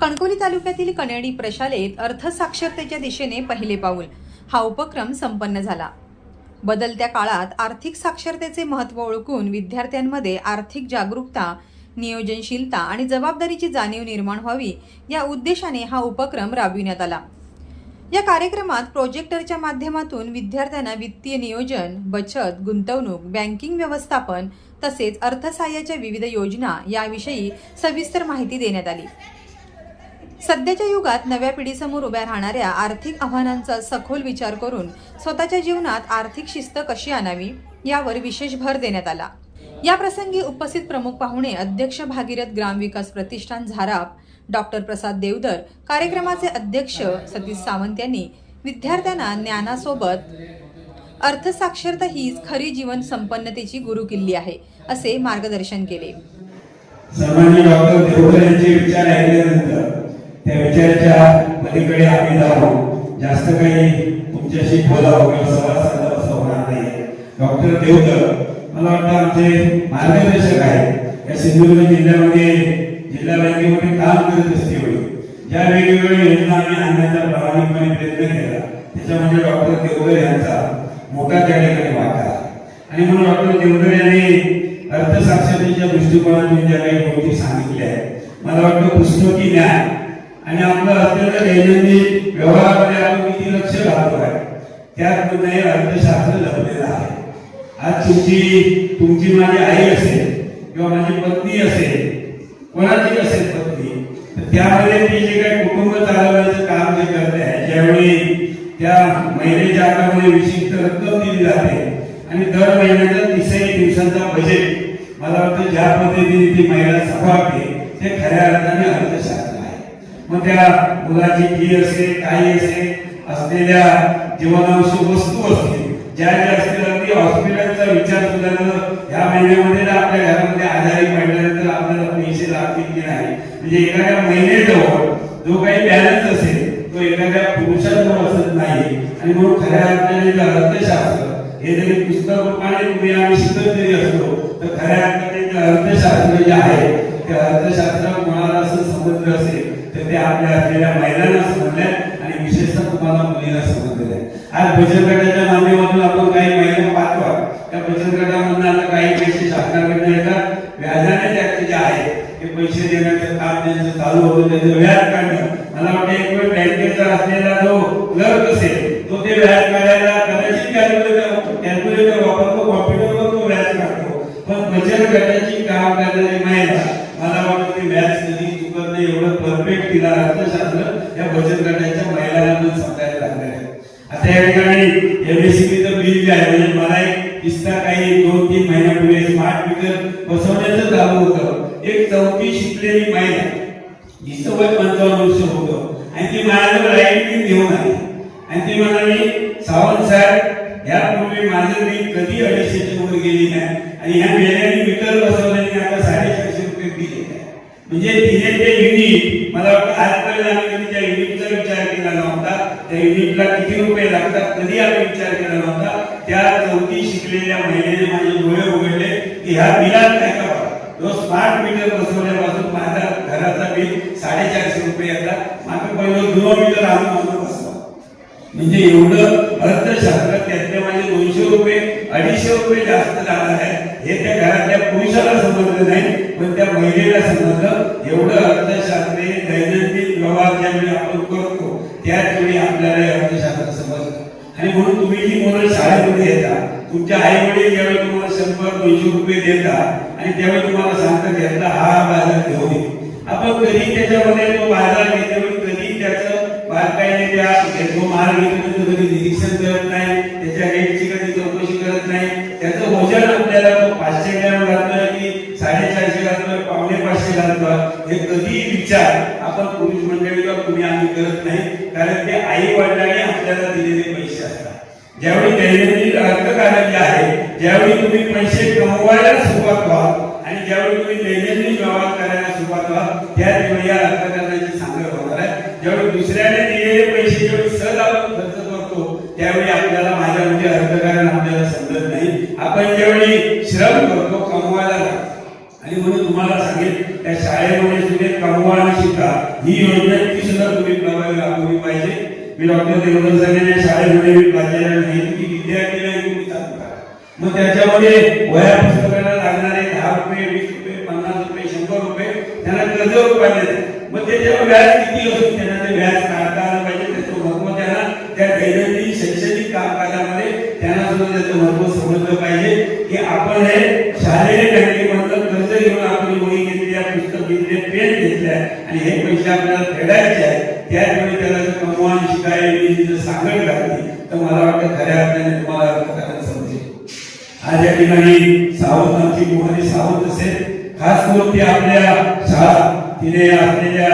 कणकवली तालुक्यातील कनेडी प्रशालेत अर्थसाक्षरतेच्या दिशेने पहिले पाऊल. हा उपक्रम संपन्न झाला. बदलत्या काळात आर्थिक साक्षरतेचे महत्त्व ओळखून विद्यार्थ्यांमध्ये आर्थिक जागरूकता नियोजनशीलता आणि जबाबदारीची जाणीव निर्माण व्हावी या उद्देशाने हा उपक्रम राबविण्यात आला. या कार्यक्रमात प्रोजेक्टरच्या माध्यमातून विद्यार्थ्यांना वित्तीय नियोजन बचत गुंतवणूक बँकिंग व्यवस्थापन तसेच अर्थसहाय्याच्या विविध योजना याविषयी सविस्तर माहिती देण्यात आली. सध्याच्या युगात नव्या पिढीसमोर उभ्या राहणाऱ्या आर्थिक आव्हानांचा सखोल विचार करून स्वतःच्या जीवनात आर्थिक शिस्त कशी आणावी यावर विशेष भर देण्यात आला. या प्रसंगी उपस्थित प्रमुख पाहुणे अध्यक्ष भागीरथ ग्रामविकास प्रतिष्ठान झाराप डॉक्टर प्रसाद देवधर कार्यक्रमाचे अध्यक्ष सतीश सावंत यांनी विद्यार्थ्यांना ज्ञानासोबत अर्थसाक्षरता हीच खरी जीवन संपन्नतेची गुरुकिल्ली आहे असे मार्गदर्शन केले. त्या विचाराच्या पलीकडे आम्ही जाऊ. जास्त काही तुमच्याशी बोलावं किंवा संवाद साधावा असं होणार नाही. डॉक्टर देवकर मला वाटतं आमचे मार्गदर्शक आहेत. या सिंधुदुर्ग जिल्ह्यामध्ये जिल्हा बँकेमध्ये काम करत असते ज्या वेगवेगळ्या योजना आम्ही आणण्याचा प्रामाणिकपणे प्रयत्न केला त्याच्यामध्ये डॉक्टर देवकर यांचा मोठा त्या ठिकाणी वाटा आणि म्हणून डॉक्टर देवकर यांनी अर्थसाक्षरतेच्या दृष्टिकोनातून ज्या काही गोष्टी सांगितल्या आहेत मला वाटतं पुस्तकी ज्ञान आणि आपलं अत्यंत दैनंदिन व्यवहारामध्ये आपण किती लक्ष घालतो आहे त्यात हे अर्थशास्त्र लपलेलं आहे. आज तुमची तुमची माझी आई असेल किंवा माझी पत्नी असेल कोणाची असेल पत्नी तर त्यामध्ये ती जे काही कुटुंब चालवण्याचं काम जे करते आहे ज्यावेळी त्या महिलेच्या हातामध्ये विशिष्ट रक्कम दिली जाते आणि दर महिन्याचा तीसही दिवसांचा बजेट मला वाटतं ज्या पद्धतीने ती महिला सांभाळते ते खऱ्या अर्थाने अर्थशास्त्र मग त्या मुलाची फी असेल काही असेल असलेल्या जीवनावश्यक वस्तू असतील ज्या ज्या असतील अगदी हॉस्पिटलचा विचार सुद्धा ह्या महिन्यामध्ये जर आपल्या घरामध्ये आजारी पडल्यानंतर आपल्याला पैसे लागतील की नाही? म्हणजे एखाद्या महिन्याजवळ जो काही बॅलन्स असेल तो एखाद्या पुरुषाजवळ असत नाही. आणि म्हणून खऱ्या अर्थाने अर्थशास्त्र हे जरी पुस्तक रूपाने तुम्ही आम्ही शिकत जरी असलो तर खऱ्या अर्थाने जे अर्थशास्त्र जे आहे ते अर्थशास्त्र कोणाला असं समजलं असेल तर ते आपल्या असलेल्या महिलांना समजल्या आणि विशेषतः तुम्हाला मुलीला समजलेलं आहे आज बचत गटाच्या माध्यमातून आपण काही महिला पाहतो त्या बचत गटामधून आता काही पैसे शासनाकडे येतात. व्याजाने त्याचे जे आहे ते पैसे देण्याचं काम त्यांचं चालू होतं त्याचं व्याज काढणं. मला वाटतं एक वेळ बँकेचा असलेला जो क्लर्क असेल तो ते व्याज काढायला कदाचित कॅल्क्युलेटर कॅल्क्युलेटर वापरतो कॉम्प्युटरवर तो व्याज काढतो. पण बचत गटाची काम करणारी महिला मला वाटतं ते व्याज कधी चुकत नाही एवढं परफेक्ट तिला अर्थशास्त्र या बचत गटाच्या महिलांना पण समजायला लागणार आहे. आता या ठिकाणी एमएससीबीचं बिल जे आहे म्हणजे मला एक किस्सा काही दोन तीन महिन्यापूर्वी स्मार्ट मीटर बसवण्याचं चालू होतं. एक चौथी शिकलेली महिला जिचं वय पंचावन्न वर्ष होतं. आणि ती माझ्याजवळ लाइट घेऊन आली. आणि ती म्हणाली सावंत साहेब यापूर्वी माझं बिल कधी अडीचशेच्या वर गेली नाही. आणि ह्या मेल्याने मीटर बसवल्याने आता साडेचारशे रुपये बिल येत आहे. म्हणजे तिने ते युनिट मला वाटतं आजपर्यंत आम्ही कधी त्या युनिटचा विचार केला नव्हता. त्या युनिटला किती रुपये लागतात कधी आम्ही विचार केला नव्हता. त्या चौथी शिकलेल्या महिलेने माझे डोळे उघडले की ह्या बिलात काय का जो स्मार्ट मीटर बसवल्यापासून माझ्या घराचा बिल साडेचारशे रुपये येतात मात्र पहिलं जुनं मीटर आम्ही बसवा म्हणजे एवढं अर्थशास्त्र त्यातले माझे दोनशे रुपये जास्त झाला आहे. हे त्या घरातल्या पुरुषाला समजलं नाही पण त्या महिलेला समजलं. एवढं अर्थशास्त्र दैनंदिन व्यवहार ज्यावेळी आपण करतो त्याच वेळी आपल्याला हे अर्थशास्त्र समजलं. आणि म्हणून तुम्ही जी मुलं शाळेमध्ये येतात तुमच्या आई वडील ज्यावेळी तुम्हाला शंभर दोनशे रुपये देतात आणि त्यावेळी तुम्हाला सांगतात यातला हा बाजार घेऊन ये आपण कधी त्याच्यामध्ये तो बाजार घेतल्यावेळी कधी त्याचं बारकाईने त्या जो माल घेतो कधी निरीक्षण करत नाही त्याच्या पाचशे ग्रॅम घातलं की साडेचारशे घातलं पावणे पाचशे घातलं हे कधीही विचार आपण पुरुष मंडळी किंवा तुम्ही आम्ही करत नाही कारण ते आई वडिलांनी आपल्याला दिलेले पैसे असतात. ज्यावेळी दैनंदिन अर्थकारण जे आहे ज्यावेळी तुम्ही पैसे कमवायला सुरुवात व्हाल आणि ज्यावेळी तुम्ही दैनंदिन व्यवहार करायला सुरुवात व्हाल त्याच वेळी या अर्थकारणाची सांगड होणार आहे. ज्यावेळी दुसऱ्याने दिलेले पैसे ज्यावेळी सहज आपण खर्च त्यावेळी आपल्याला माझ्या म्हणजे अर्थकारण आपल्याला समजत नाही. आपण ज्यावेळी श्रम करतो कमवायला लागतो. आणि म्हणून तुम्हाला सांगेल त्या शाळेमध्ये सुद्धा कमवा आणि शिका. ही योजना ती सुद्धा तुम्ही प्रभावी राबवली पाहिजे. मी डॉक्टर देवधर सगळे शाळेमध्ये मी प्राचार्याला सांगितलं की विद्यार्थ्यांना तुम्ही चालू करा. मग त्याच्यामध्ये वया पुस्तकाला लागणारे दहा रुपये वीस रुपये पन्नास रुपये शंभर रुपये त्यांना कर्ज पाहिजे मग त्याच्यावर व्याज किती असतो त्यांना ते व्याज काढता आलं पाहिजे त्याचं महत्त्व त्यांना त्या दैनंदिन शैक्षणिक कामकाजामध्ये त्यांना सुद्धा त्याचं महत्त्व समजलं पाहिजे. की आपण हे शालेय बँकेमधलं कर्ज घेऊन आपली वही घेतली पुस्तक घेतले पेन घेतल्या आणि हे पैसे आपल्याला फेडायचे आहे त्याचवेळी त्याला जर कमवान शिकाय जर सांगड घातली तर मला वाटतं खऱ्या अर्थाने तुम्हाला अर्थकारण समजेल. आज या ठिकाणी सावंत आमची मोहनी सावंत असेल. खास करून ती आपल्या शाळा तिने असलेल्या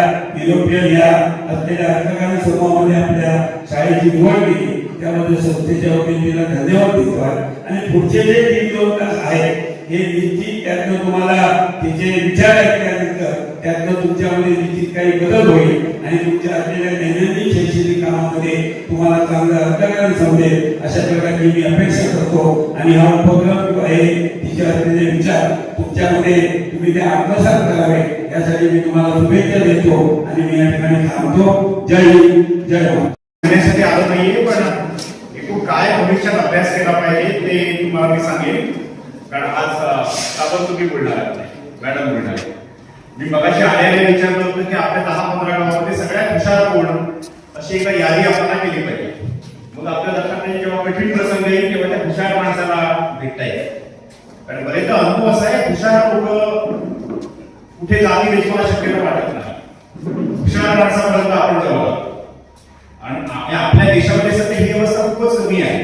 युरोपियन या असलेल्या अर्थकारण समूहामध्ये आपल्या शाळेची निवड केली. त्यामध्ये संस्थेच्या वतीने तिला धन्यवाद देतो आणि पुढचे जे तीन दोन तास आहेत हे निश्चित त्यातनं तुम्हाला तिचे विचार ऐकल्यानंतर त्यातनं तुमच्यामध्ये निश्चित काही बदल होईल आणि तुमच्या असलेल्या दैनंदिन शैक्षणिक कामामध्ये तुम्हाला चांगलं अर्थकारण समजेल अशा प्रकारची मी अपेक्षा करतो. आणि हा उपक्रम जो आहे तिच्या असलेले विचार तुमच्यामध्ये तुम्ही ते आत्मसात करावे यासाठी मी तुम्हाला शुभेच्छा देतो आणि मी या ठिकाणी थांबतो. जय हिंद जय महाराष्ट्र आलो नाहीये. काय अभ्यास केला पाहिजे ते तुम्हाला मी सांगेन. कारण आज आपण तुम्ही बोलणार मॅडम बोलणार मी मगाशी आलेले विचारलं होतं की आपल्या दहा पंधरा गावामध्ये सगळ्यात हुशार कोण? अशी एकदा यादी आपण केली पाहिजे. मग आपल्या लक्षात येईल जेव्हा कठीण प्रसंग येईल तेव्हा त्या हुशार माणसाला भेटता येईल. कारण बरेचदा अनुभव असा आहे हुशार लोक कुठे जाती देशाला शक्यता वाटत नाही. हुशार माणसापर्यंत आपण जाऊ आणि आपल्या देशामध्ये सध्या ही अवस्था खूपच कमी आहे.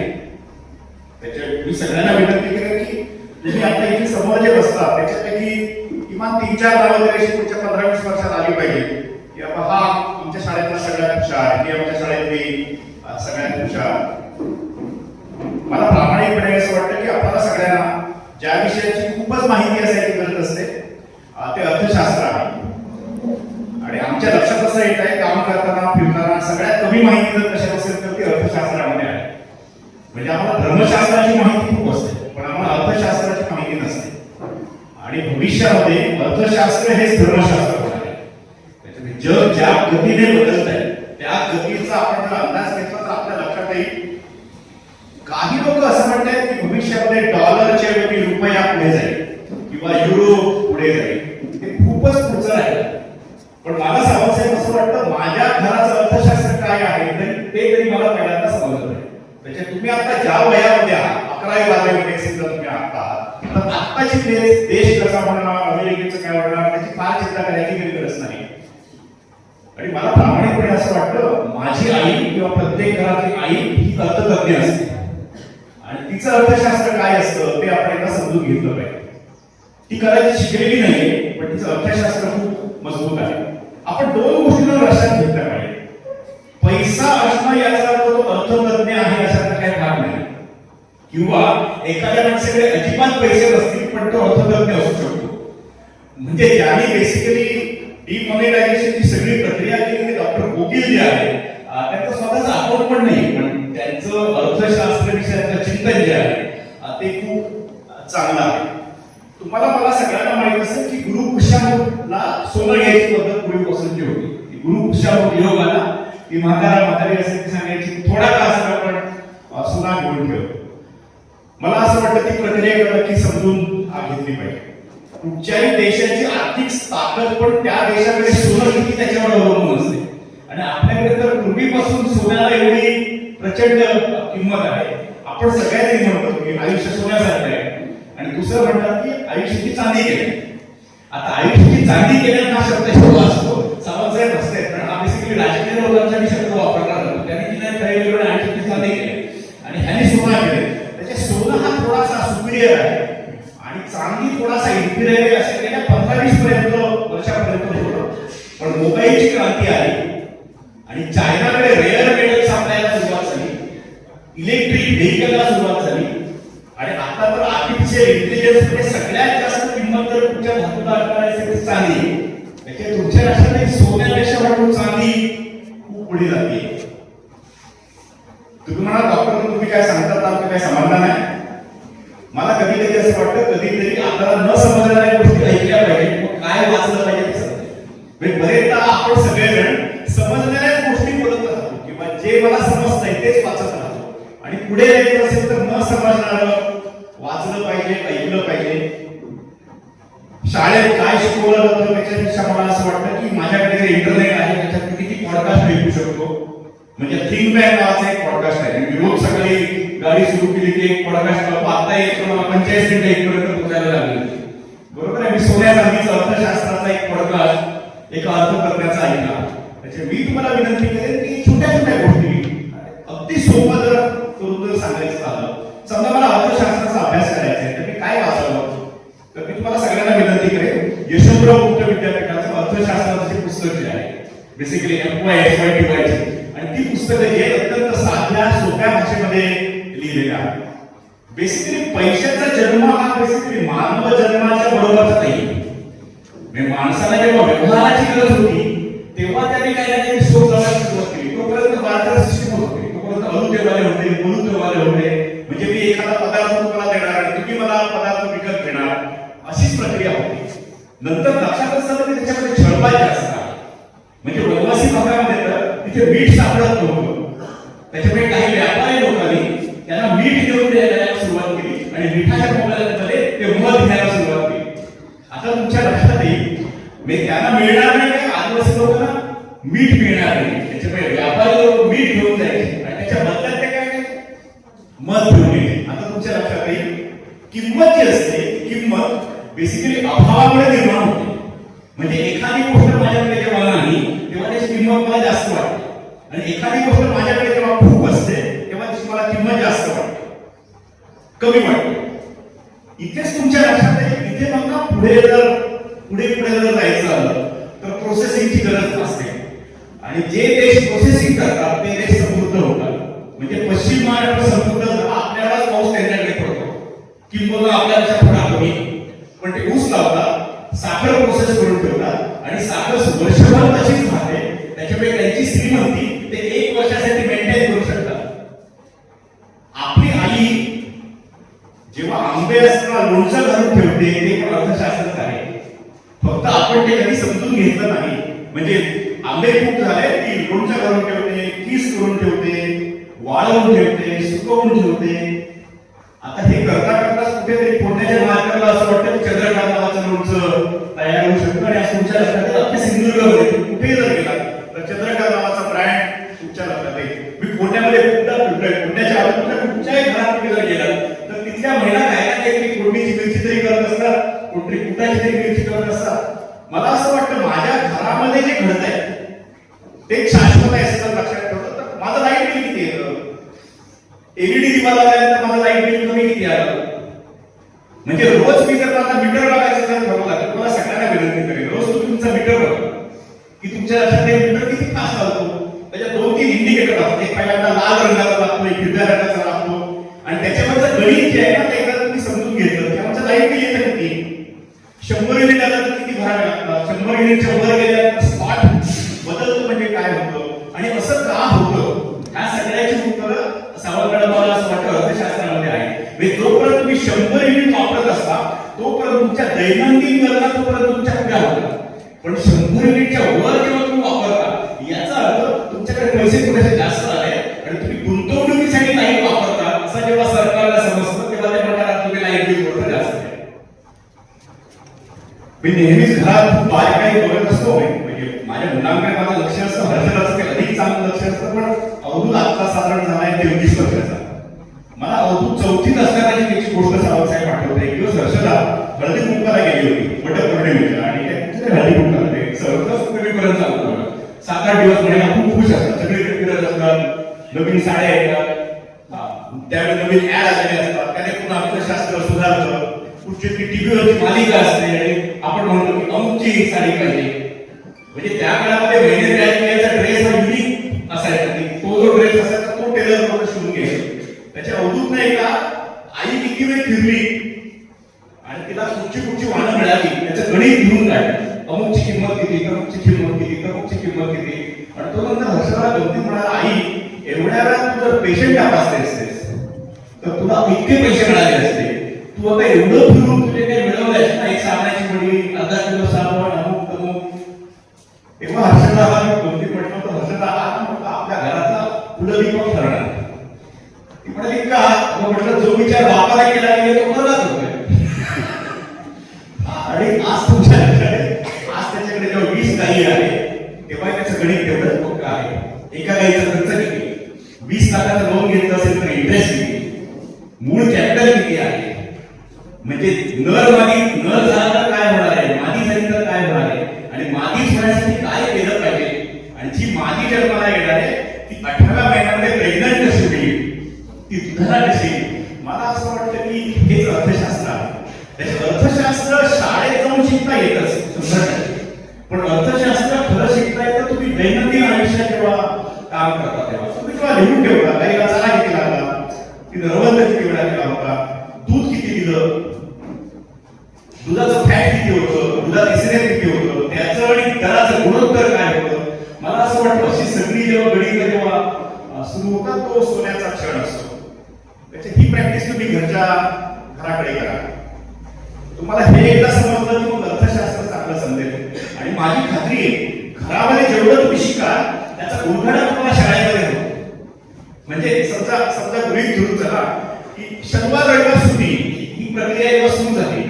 सगळ्यांना विनंती करेन की तुम्ही आता इथे समोर जे बसतात त्याच्यापैकी किमान तीन चार नावं तरी अशी पुढच्या पंधरा वीस वर्षात आली पाहिजे. की बाबा हा आमच्या शाळेतला सगळ्यात हुशार की आमच्या शाळेतली सगळ्यात हुशार. मला प्रामाणिकपणे असं वाटतं की आपल्याला सगळ्यांना ज्या विषयाची खूपच माहिती असायची गरज असते ते अर्थशास्त्र आहे. आणि आमच्या लक्षात असं येत आहे काम करताना फिरताना सगळ्यात कमी माहिती जर कशात असेल तर ती अर्थशास्त्रामध्ये आहे. म्हणजे आम्हाला धर्मशास्त्राची माहिती खूप असते पण आम्हाला अर्थशास्त्राची माहिती नसते आणि भविष्यामध्ये अर्थशास्त्र हे धर्मशास्त्र आहे. जग ज्या गतीने बदलत आहे त्या गतीचा आपण जर अंदाज घेतला तर आपल्या लक्षात येईल. काही लोक असं म्हणतात की भविष्यामध्ये डॉलरच्या वेळी रुपया पुढे जाईल किंवा युरो पुढे जाईल. हे खूपच पुढचं आहे पण मला साहेब असं वाटतं माझ्या घराचं अर्थशास्त्र काय आहे तरी ते तरी मला पहिल्यांदा समजलं नाही म्हणजे तुम्ही आता ज्या वयामध्ये आहात अकरावी बारावीमध्ये समजा तुम्ही आहात. तर आत्ताची देश कसा होणार अमेरिकेचं काय होणार त्याची फार चिंता करायची काही गरज नाही आणि मला प्रामाणिकपणे असं वाटतं माझी आई किंवा प्रत्येक घरातली आई ही अर्थतज्ञ असते. आणि तिचं अर्थशास्त्र काय असतं ते आपण एकदा समजून घेतलं पाहिजे. ती करायची शिकलेली नाहीये पण तिचं अर्थशास्त्र खूप मजबूत आहे. आपण दोन गोष्टींना लक्षात घेतल्या पाहिजे. पैसा असणं याचा अर्थ तो अर्थतज्ञ आहे असा काही भाग नाही. किंवा एखाद्या माणसाकडे अजिबात पैसे नसतील पण तो अर्थतज्ञ असू शकतो. म्हणजे ज्यांनी बेसिकली डिमॉनिटायझेशनची सगळी प्रक्रिया केली डॉक्टर गोगिल जे आहे त्यांचा स्वतःचा अकाउंट पण नाही पण त्यांचं अर्थशास्त्र विषयातलं चिंतन जे आहे ते खूप चांगलं आहे. तुम्हाला मला सगळ्यांना माहीत असेल की गुरु पुष्याला सोनं घ्यायची पद्धत पूर्वीपासूनची होती. गुरु पुष्यामूळ योगाला ती म्हातारा म्हातारी असेल सांगायची थोडा का आपण सोना घेऊन ठेवतो मला असं वाटतं ती प्रक्रिया नक्की समजून घेतली पाहिजे. कुठच्याही देशाची आर्थिक ताकद पण त्या देशाकडे सोनं किती त्याच्यावर अवलंबून असते. आणि आपल्याकडे तर पूर्वीपासून सोन्याला एवढी प्रचंड किंमत आहे. आपण सगळ्यांनी म्हणतो की आयुष्य सोन्यासारखं आहे. आणि दुसरं म्हणतात की आयुष्याची चांदी केली आता आयुष्याची चांदी केल्या हा शब्द शब्द असतो. सावंतसाहेब असते पण हा बेसिकली राजकीय लोकांचा मी शब्द वापरला जातो त्यांनी तिने काही वेगळं सुपिरियर आहे. आणि चांगली थोडासा इन्फिरियर आहे असे गेल्या पंधरा वीस पर्यंत वर्षापर्यंत होतं. पण मोबाईलची क्रांती आली. आणि चायनाकडे रेअर मेटल सापडायला सुरुवात झाली. इलेक्ट्रिक व्हेकलला सुरुवात झाली. आणि आता तर आर्टिफिशियल इंटेलिजन्समध्ये सगळ्यात जास्त किंमत जर तुमच्या धातूला असणार असेल तर चांदी आहे. म्हणजे तुमच्या राष्ट्राने सोन्यापेक्षा वाटून चांदी खूप पुढे जाते. तुम्ही म्हणा डॉक्टर तुम्ही काय सांगतात आमचं काय समाधान आहे मला कधी कधी असं वाटतं कधीतरी आपल्याला न गोष्टी ऐकल्या पाहिजे. मग काय वाचलं पाहिजे ते समजेल. म्हणजे बरेचदा आपण किंवा जे मला समजतंय तेच वाचत राहतो. आणि पुढे यायचं असेल तर न समजणार वाचलं पाहिजे ऐकलं पाहिजे. शाळेत काय शिकवलं जातं त्याच्यापेक्षा मला असं वाटतं की माझ्याकडे जे इंटरनेट आहे त्याच्यात मी किती पॉडकास्ट ऐकू शकतो. म्हणजे थिंक बँक नावाचा एक पॉडकास्ट आहे. मी रोज सकाळी गाडी सुरू केली की एक पॉडकास्ट आता एक मला पंचेचाळीस मिनिटं इथपर्यंत पोचायला लागली. बरोबर आहे मी सोन्या गांधीच अर्थशास्त्राचा एक पॉडकास्ट एका करण्याचा ऐकला. त्याचे मी तुम्हाला विनंती करेन की छोट्या छोट्या गोष्टी. अगदी सोपं जर करून जर सांगायचं झालं समजा मला अर्थशास्त्राचा अभ्यास करायचा आहे तर मी काय वाचावं? तर मी तुम्हाला सगळ्यांना विनंती करेन यशवंतराव मुक्त विद्यापीठाचं अर्थशास्त्राचे पुस्तक जे आहे basically F Y S Y T आणि ती पुस्तकं जे अत्यंत साध्या सोप्या भाषेमध्ये लिहिलेल्या आहेत. बेसिकली पैशाचा जन्म हा बेसिकली मानव जन्माच्या बरोबरचा नाही. म्हणजे माणसाला जेव्हा व्यवहाराची गरज होती तेव्हा त्याने काही ना काही शोध लावायला सुरुवात केली. तोपर्यंत बाजार सिस्टम होते तोपर्यंत अनुदेवाले होते मनुदेवाले होते. म्हणजे मी एखादा पदार्थ तुम्हाला देणार आणि तुम्ही मला पदार्थ विकत घेणार अशीच प्रक्रिया होती. नंतर लक्षात असतं की त्याच्यामध्ये छळवायचे असतात. म्हणजे वनवासी भागामध्ये तर तिथे मीठ सापडत नव्हतं. त्याच्यामुळे काही व्यापारी लोकांनी त्यांना मीठ घेऊन द्यायला केली आणि मिठाच्या मोबाईलमध्ये ते मध घ्यायला सुरुवात केली आता तुमच्या लक्षात येईल म्हणजे त्यांना मिळणार नाही का आदिवासी लोकांना मीठ मिळणार नाही त्याच्यामुळे व्यापारी लोक मीठ घेऊन जायचे आणि त्याच्या बदल्यात ते काय करायचे? मध घेऊन यायचे आता तुमच्या लक्षात येईल किंमत जी असते ती किंमत बेसिकली अभावामुळे निर्माण होते म्हणजे एखादी गोष्ट माझ्याकडे जेव्हा नाही तेव्हा त्याची किंमत मला जास्त वाटते आणि एखादी गोष्ट माझ्याकडे जेव्हा खूप असते तेव्हा त्याची मला किंमत जास्त वाटते कमी वाटते इथेच तुमच्या लक्षात येईल इथे मग ना पुढे जर पुढे पुढे जर जायचं झालं तर प्रोसेसिंगची गरज असते आणि जे विकसित करतात ते देश समृद्ध होतात. म्हणजे पश्चिम महाराष्ट्र समृद्ध आपल्यालाच पाऊस त्यांच्याकडे पडतो. किंबहुना आपल्याच्या पुढा कमी पण ते ऊस लावतात साखर प्रोसेस करून ठेवतात आणि साखर वर्षभर तशीच राहते त्याच्यामुळे त्यांची श्रीमंती ते एक वर्षासाठी मेंटेन करू शकतात आपली आई जेव्हा आंबे असताना लोणचं घालून ठेवते ते पण अर्थशास्त्रच आहे फक्त आपण ते कधी समजून घेतलं नाही म्हणजे आंबे खूप झाले की लोणचं घालून ठेवते किस करून ठेवते वाळवून ठेवते सुकवून ठेवते आता हे करता करता कुठेतरी पुण्याच्या मार्गाला असं वाटतं की चंद्रकांत नावाचं लोणचं तयार होऊ शकतं आणि आज तुमच्या लक्षात येईल, अख्ख्या सिंधुदुर्गामध्ये तुम्ही कुठेही जर गेला तर चंद्रकांत नावाचा ब्रँड तुमच्या लक्षात येईल मी पुण्यामध्ये खूपदा फिरलोय पुण्याच्या आजूबाजूच्या कुठच्याही घरात तुम्ही जर गेला तर तिथल्या महिला काय ना काहीतरी फोडणीची मिरची तरी करत असतात कुठली कुठाची तरी मिरची करत असतात मला असं वाटतं माझ्या घरामध्ये जे घडत आहे ते एक शाश्वत आहे असं जर लक्षात ठेवलं तर माझं लाइट बिल किती येतं एलईडी दिवा लावल्यानंतर मला लाइट बिल कमी किती आलं म्हणजे रोज मी जर माझा मीटर बघायचं जर ठरवलं तर मला सगळ्यांना विनंती करेन रोज तुम्ही तुमचा मीटर बघा की तुमच्या लक्षात ते मीटर किती फास्ट चालतो त्याच्यात दोन तीन इंडिकेटर एक पहिल्यांदा लाल रंगाचा लागतो एक हिरव्या रंगाचा लागतो. आणि त्याच्यामध्ये गणित जे आहे ना ते एकदा तुम्ही समजून घेतलं. त्यामुळे लाइट बिल येतं किती शंभर युनिट आलं तर किती भरावे लागतात? शंभर युनिटच्या वर गेल्यानंतर स्पॉट बदलतो म्हणजे काय होतं? आणि असं का होतं? ह्या सगळ्याची उत्तरं सावरकडे मला असं वाटतं अर्थशास्त्रामध्ये आहे. म्हणजे जोपर्यंत तुम्ही शंभर युनिट वापरत असता तोपर्यंत तुमच्या दैनंदिन गरजा तोपर्यंत तुमच्या पुढ्या होतात. पण मी नेहमीच घरात बाय काही बोलत असतो. म्हणजे माझ्या मुलांकडे माझं लक्ष असतं हर्षदाचं ते अधिक चांगलं लक्ष असतं पण अवधूत आत्ता साधारण झाला आहे तेवीस वर्षाचा. मला अवधूत चौथीत असताना एक गोष्ट सावरसाहेब आठवते एक दिवस हर्षदा हळदी कुंकाला गेली होती वट पौर्णिमेच्या आणि त्या हळदी कुंकाला ते सहज पूर्वीपर्यंत चालू होतं. सात आठ दिवस म्हणजे आपण खुश असतात. सगळे फिरत असतात नवीन साड्या येतात. त्यावेळी नवीन ऍड आलेले असतात. त्याने पुन्हा आपलं शास्त्र सुधारतं कुठची टीव्हीवरची मालिका असते. आणि आपण म्हणतो की अमुकची साडी पाहिजे. म्हणजे त्या काळामध्ये महिने तयार ड्रेस हा युनिक असायचा. की तो जो ड्रेस असायचा तो टेलर लोक शिवून घ्यायचे. त्याच्या अवधूत नाही का आई किती वेळ फिरली आणि तिला कुठची कुठची वाहनं मिळाली. त्याचं गणित घेऊन काय? अमुकची किंमत किती? अमुकची किंमत किती? अमुकची किंमत किती? आणि तो नंतर दोन गमती म्हणाला आई एवढ्या वेळा तू जर पेशंट तपासले असतेस तर तुला इतके पैसे मिळाले असते. तू आता एवढं फिरून तुझे काही मिळवलंयस नाही सामायची मुली अर्धा किलो साबण अमुक तमुक. तेव्हा हर्षदा कोणती म्हटलं तर हर्षदा आपल्या घराचा फुलं विकून ठरणार ती म्हणाली का? म्हटलं जो विचार बापाला केला गेला तो कोणालाच होतोय आणि आज तुमच्या आज त्याच्याकडे जेव्हा वीस गाई आहे तेव्हा त्याचं गणित तेवढंच मोठं आहे. एका गाईचा खर्च किती? वीस लाखाचा लोन घेतला. म्हणजे नर मादी नर झाला तर काय होणार आहे? मादी झाली तर काय होणार आहे? आणि मादी होण्यासाठी काय केलं पाहिजे? आणि जी मादी जन्माला येणार आहे ती अठराव्या महिन्यामध्ये प्रेग्नंट कशी होईल? ती दुधाला कशी मला असं वाटतं की हेच अर्थशास्त्र आहे. अर्थशास्त्र शाळेत जाऊन शिकता येतच शंभर टक्के. पण अर्थशास्त्र खरं शिकता येतं तुम्ही दैनंदिन आयुष्यात जेव्हा काम करता तेव्हा. तुम्ही जेव्हा लिहून ठेवला काही चला किती लागला की नरवंद किती वेळा केला होता दूध किती दिलं दुधाचं फॅट किती होतं दुधात तिसऱ्या किती होतं त्याचं आणि त्याचं गुणोत्तर काय होतं? मला असं वाटतं अशी सगळी जेव्हा गणित जेव्हा सुरू होतात तो सोन्याचा क्षण असतो. त्याची ही प्रॅक्टिस तुम्ही घरच्या घराकडे करा. तुम्हाला हे एकदा समजलं की मग अर्थशास्त्र चांगलं समजेल. आणि माझी खात्री आहे घरामध्ये जेवढं तुम्ही शिकाल त्याचा उलगडा तुम्हाला शाळेमध्ये होतो. म्हणजे समजा समजा गृहित धरून चला की शनिवार रविवार सुटी ही- प्रक्रिया जेव्हा सुरू झाली.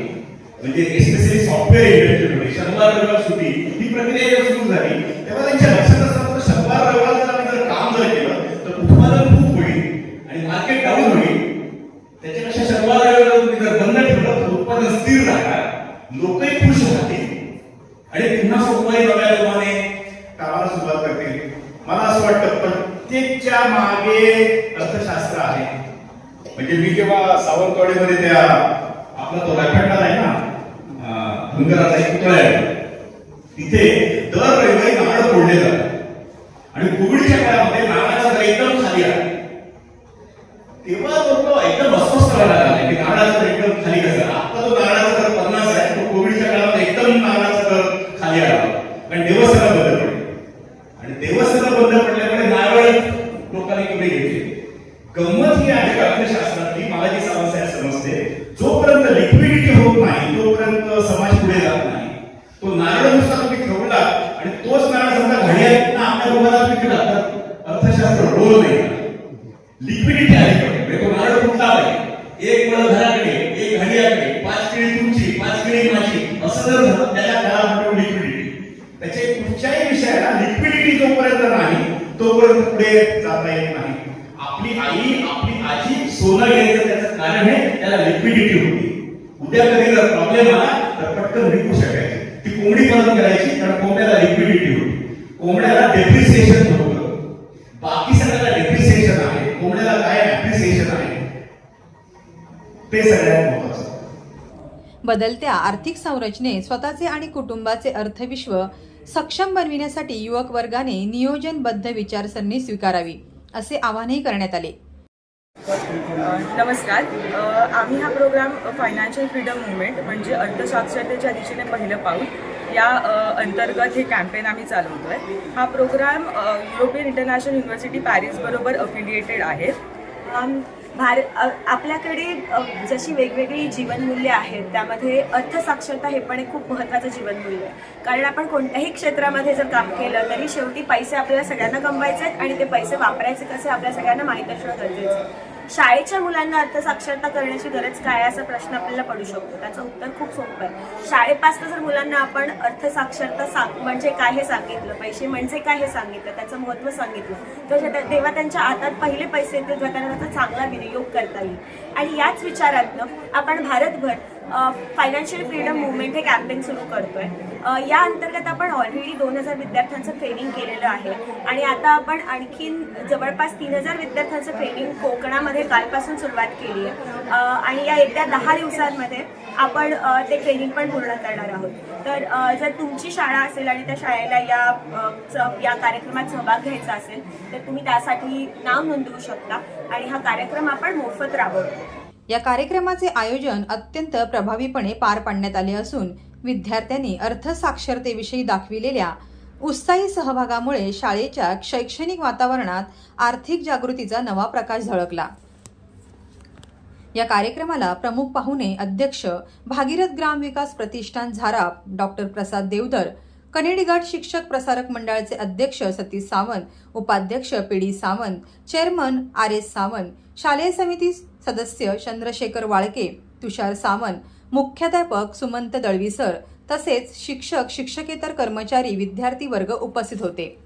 म्हणजे एस्पेशली सॉफ्टवेअर इंडस्ट्रीमध्ये शनिवार रविवार सुट्टी ही प्रक्रिया जेव्हा सुरू झाली तेव्हा त्यांच्या लक्षात असतं की शनिवार रविवार जर आम्ही जर काम जर केलं तर उत्पादन खूप होईल आणि मार्केट डाऊन होईल त्याच्यापेक्षा शनिवार रविवार तुम्ही जर बंद ठेवलं तर उत्पादन स्थिर राहणार लोकही खुश राहतील आणि पुन्हा सोमवारी नव्या जोमाने कामाला सुरुवात करतील मला असं वाटतं प्रत्येकच्या मागे अर्थशास्त्र आहे म्हणजे मी जेव्हा सावंतवाडीमध्ये त्या आपला तो राखणदार आहे ना अं, धनगराचा एक पुतळा आहे तिथे दर रविवारी नारळ फोडले जातात आणि कोविडच्या काळामध्ये नारळाचा दर एकदम खाली आहे तेव्हा लोक एकदम अस्वस्थ व्हायला लागला. की नारळाचा एकदम खाली कसं आता तो नारळाचा दर पन्नास आहे तो कोविडच्या काळात एकदम नारळाचा दर खाली आला कारण देवस्थानं बंद पडली आणि देवस्थानं बंद पडल्यामुळे नारळ लोकांनी कमी घेतले गंमत ही आहे अर्थशास्त्रातली मला जी समस्या समजते जोपर्यंत लिक्विडिटी होत नाही तोपर्यंत समाज पुढे जात नाही तो नारळ नुसता तुम्ही ठेवला आणि तोच नारळ समजा घड्याळ आपल्या दोघांना विकला तर अर्थशास्त्र रोल नाही लिक्विडिटी आली पाहिजे म्हणजे तो नारळ कुठला पाहिजे एक मुलं घराकडे एक घड्याकडे पाच किळी तुमची पाच किळी माझी असं जर झालं त्याला त्याला म्हणतो लिक्विडिटी त्याचे कुठच्याही विषयाला लिक्विडिटी जोपर्यंत नाही तोपर्यंत पुढे जाता येत नाही. आपली आई आपली आजी सोनं घ्यायचं त्याचं कारण हे त्याला लिक्विडिटी होती. उद्या कधी जर प्रॉब्लेम आला तर पटकन विकू शकायची. ती कोंबडी बंद करायची कारण कोंबड्याला लिक्विडिटी होती. कोंबड्याला डेप्रिसिएशन होतं. बाकी सगळ्याला डेप्रिसिएशन आहे. कोंबड्याला काय ऍप्रिसिएशन आहे? ते सगळ्यात महत्वाचं बदलत्या आर्थिक संरचनेत स्वतःचे आणि कुटुंबाचे अर्थविश्व सक्षम बनविण्यासाठी युवक वर्गाने नियोजनबद्ध विचारसरणी स्वीकारावी असे आवाहनही करण्यात आले. नमस्कार. आम्ही हा प्रोग्राम फायनान्शियल फ्रीडम मुवमेंट म्हणजे अर्थसाक्षरतेच्या दिशेने पहिलं पाऊल. या अंतर्गत हे कॅम्पेन आम्ही चालवतो आहे हा प्रोग्राम युरोपियन इंटरनॅशनल युनिव्हर्सिटी पॅरिसबरोबर अफिलिएटेड आहे. भार आपल्याकडे जशी वेगवेगळी जीवनमूल्य आहेत त्यामध्ये अर्थसाक्षरता हे पण एक खूप महत्त्वाचं जीवनमूल्य आहे. कारण आपण कोणत्याही क्षेत्रामध्ये जर काम केलं तरी शेवटी पैसे आपल्याला सगळ्यांना कमवायचे आहेत आणि ते पैसे वापरायचे कसे आपल्या सगळ्यांना माहीत असणं गरजेचं आहे. शाळेच्या मुलांना अर्थसाक्षरता करण्याची गरज काय आहे असा प्रश्न आपल्याला पडू शकतो. त्याचं उत्तर खूप सोपं आहे. शाळेपासून जर मुलांना आपण अर्थसाक्षरता सांग म्हणजे काय हे सांगितलं पैसे म्हणजे काय हे सांगितलं त्याचं महत्त्व सांगितलं तर तेव्हा त्यांच्या हातात पहिले पैसे येतील तेव्हा त्यांना त्याचा चांगला विनियोग करता येईल. आणि याच विचारातनं आपण भारतभर फायनान्शियल फ्रीडम मुवमेंट हे कॅम्पेन सुरू करतोय. आहे या अंतर्गत आपण ऑलरेडी दोन हजार विद्यार्थ्यांचं ट्रेनिंग केलेलं आहे. आणि आता आपण आणखीन जवळपास तीन हजार विद्यार्थ्यांचं ट्रेनिंग कोकणामध्ये कालपासून सुरुवात केली आहे. आणि या येत्या दहा दिवसांमध्ये आपण ते ट्रेनिंग पण पूर्ण करणार आहोत. तर जर तुमची शाळा असेल आणि त्या शाळेला या या कार्यक्रमात सहभाग घ्यायचा असेल तर तुम्ही त्यासाठी नाव नोंदवू शकता आणि हा कार्यक्रम आपण मोफत राबवतो या कार्यक्रमाचे आयोजन अत्यंत प्रभावीपणे पार पाडण्यात आले असून विद्यार्थ्यांनी अर्थसाक्षरतेविषयी दाखविलेल्या उत्साही सहभागामुळे शाळेच्या शैक्षणिक वातावरणात आर्थिक जागृतीचा नवा प्रकाश झळकला. या कार्यक्रमाला प्रमुख पाहुणे अध्यक्ष भागीरथ ग्राम विकास प्रतिष्ठान झाराप डॉक्टर प्रसाद देवधर कनेडी शिक्षक प्रसारक मंडळाचे अध्यक्ष सतीश सावंत उपाध्यक्ष P D Sawant chairman R S Sawant शालेय समिती सदस्य चंद्रशेखर वाळके तुषार सावंत मुख्याध्यापक सुमंत दळवीसर तसेच शिक्षक शिक्षकेतर कर्मचारी विद्यार्थी वर्ग उपस्थित होते.